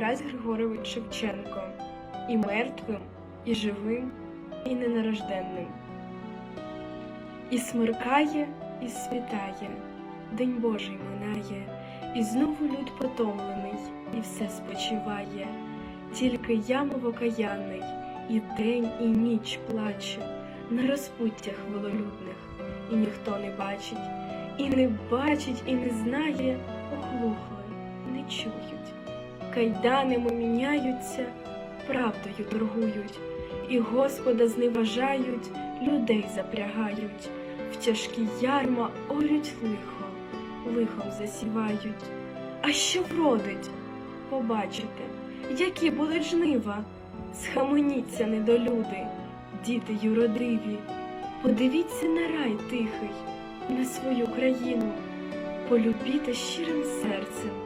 Тарас Григорович Шевченко і мертвим, і живим, і ненарожденним. І смеркає, і світає, День Божий минає, і знову люд потомлений, і все спочиває, тільки я, мов окаянний, і день, і ніч плаче на розпуттях вололюдних, і ніхто не бачить, і не бачить, і не знає, оглухли, не чують. Кайданами міняються, правдою торгують, і Господа зневажають, людей запрягають, в тяжкі ярма орють лихо, лихом засівають. А що вродить? Побачите, які будуть жнива, схаменіться недолюди, діти юродиві, подивіться на рай тихий, на свою країну, полюбіте щирим серцем.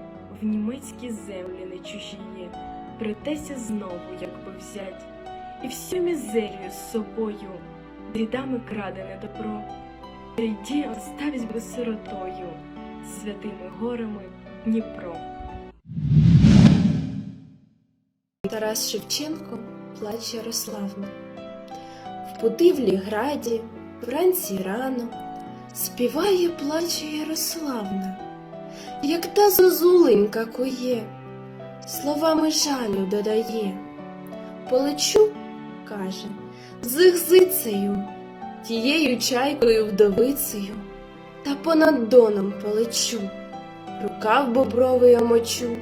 в німецькі землі не чужіє, притеся знову, якби взять, і всю мізерію з собою, рідами крадене добро, прийді оставсь би сиротою, святими горами Дніпро. Тарас Шевченко плач Ярославна. В Путивлі граді, вранці рано, співає плаче Ярославна, як та зозуленька кує, словами жалю додає. Полечу, каже, з гзицею, тією чайкою вдовицею, та понад доном полечу, рукав бобровий омочу,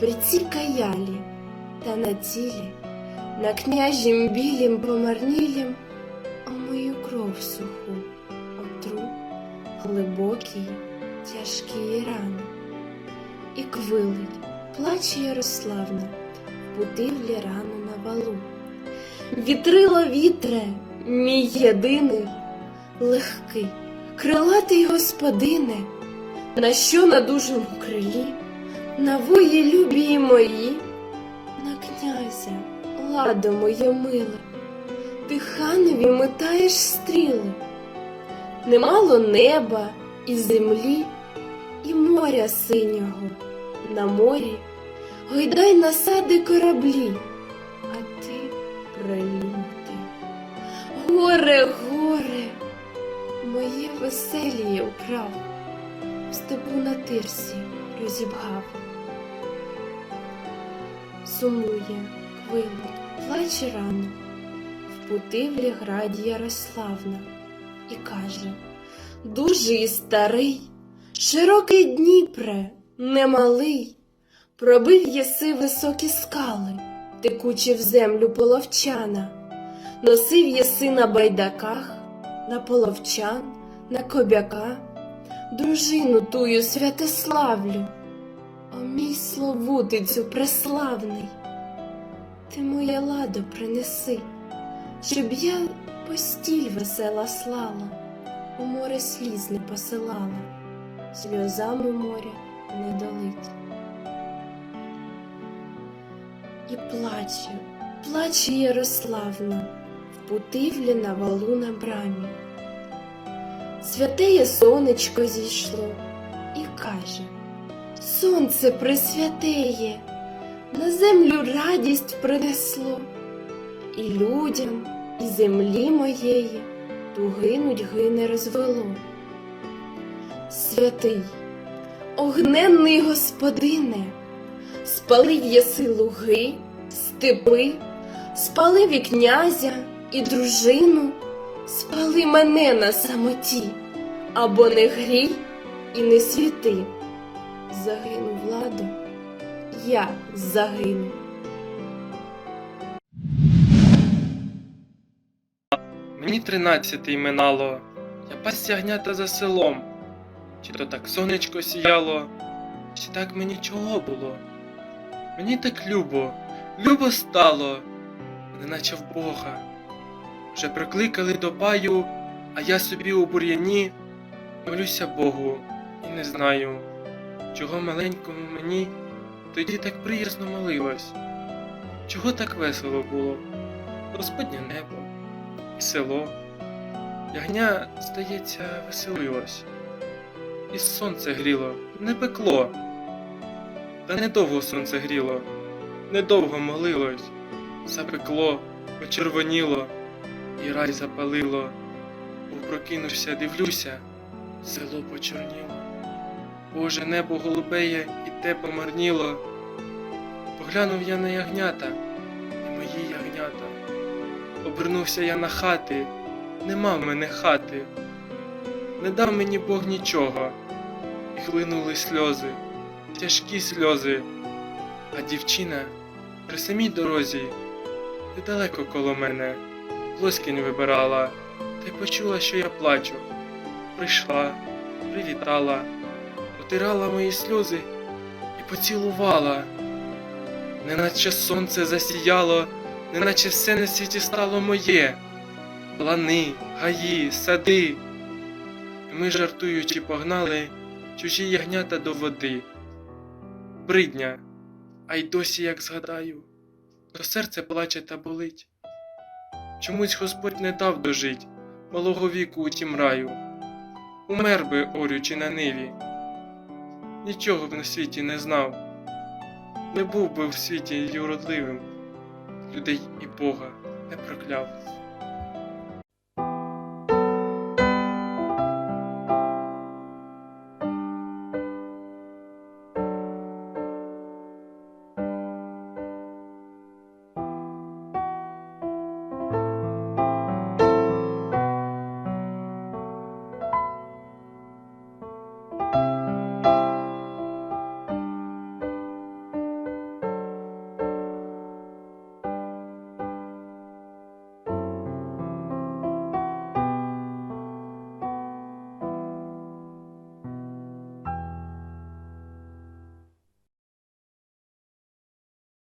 при цій каялі та на тілі, на княжім білім помарнілім, омию кров суху, отру глибокій, тяжкій рани. І квилить, плаче Ярославна, в путивлі рану на валу. Вітрило вітре, мій єдиний, легкий, крилатий господине, на що на дужому крилі, на вої любії мої на князя, ладо моє миле, ти ханові метаєш стріли, немало неба і землі, і моря синього, на морі гойдай насади кораблі, а ти прилюти. Горе, горе, моє веселіє вкрав, в степу на тирсі розібгав сумує, квилить, плаче рано, в путивлі граді Ярославна, і каже Дужий старий, широкий Дніпре, немалий, пробив єси високі скали, текучі в землю половчана, носив єси на байдаках, на половчан, на кобяка, дружину тую Святославлю. О мій словутицю преславний, ти моє ладо принеси, щоб я постіль весела слала, у море сліз не посилала, сльозами моря не долить. І плаче, плаче Ярославна, в путивлі на валу на брамі. Святеє сонечко зійшло і каже Сонце присвятеє, на землю радість принесло, і людям, і землі моєї ту гинуть гине розвело. Святий, огненний господине, спалив єси луги, степи, спалив і князя, і дружину, спали мене на самоті, або не грій і не світи. Загину владу, я загину. Мені тринадцятий минало, я пас ягнята за селом. Чи то так сонечко сіяло, чи так мені чого було? Мені так любо, любо стало, неначе в Бога. Вже прикликали до паю, а я собі у бур'яні молюся Богу і не знаю, чого маленькому мені тоді так приязно молилось, чого так весело було, Господнє небо село. Ягня, здається, веселилось, і сонце гріло, не пекло. Та недовго сонце гріло, недовго молилось, запекло, почервоніло, і рай запалило. Був прокинувся, дивлюся, село почорніло. Боже, небо голубеє і те помарніло. Поглянув я на ягнята. Обернувся я на хати, нема в мене хати. Не дав мені Бог нічого, і хлинули сльози, тяжкі сльози. А дівчина при самій дорозі, недалеко коло мене, плоскінь вибирала, та й почула, що я плачу. Прийшла, привітала, отирала мої сльози і поцілувала, неначе сонце засіяло неначе все на світі стало моє. Лани, гаї, сади. Ми, жартуючи, погнали чужі ягнята до води. Бридня, а й досі, як згадаю, то серце плаче та болить. Чомусь Господь не дав дожить малого віку у тім раю. Умер би, орючи на ниві. Нічого б на світі не знав, не був би в світі й уродливим людей і Бога не прокляв.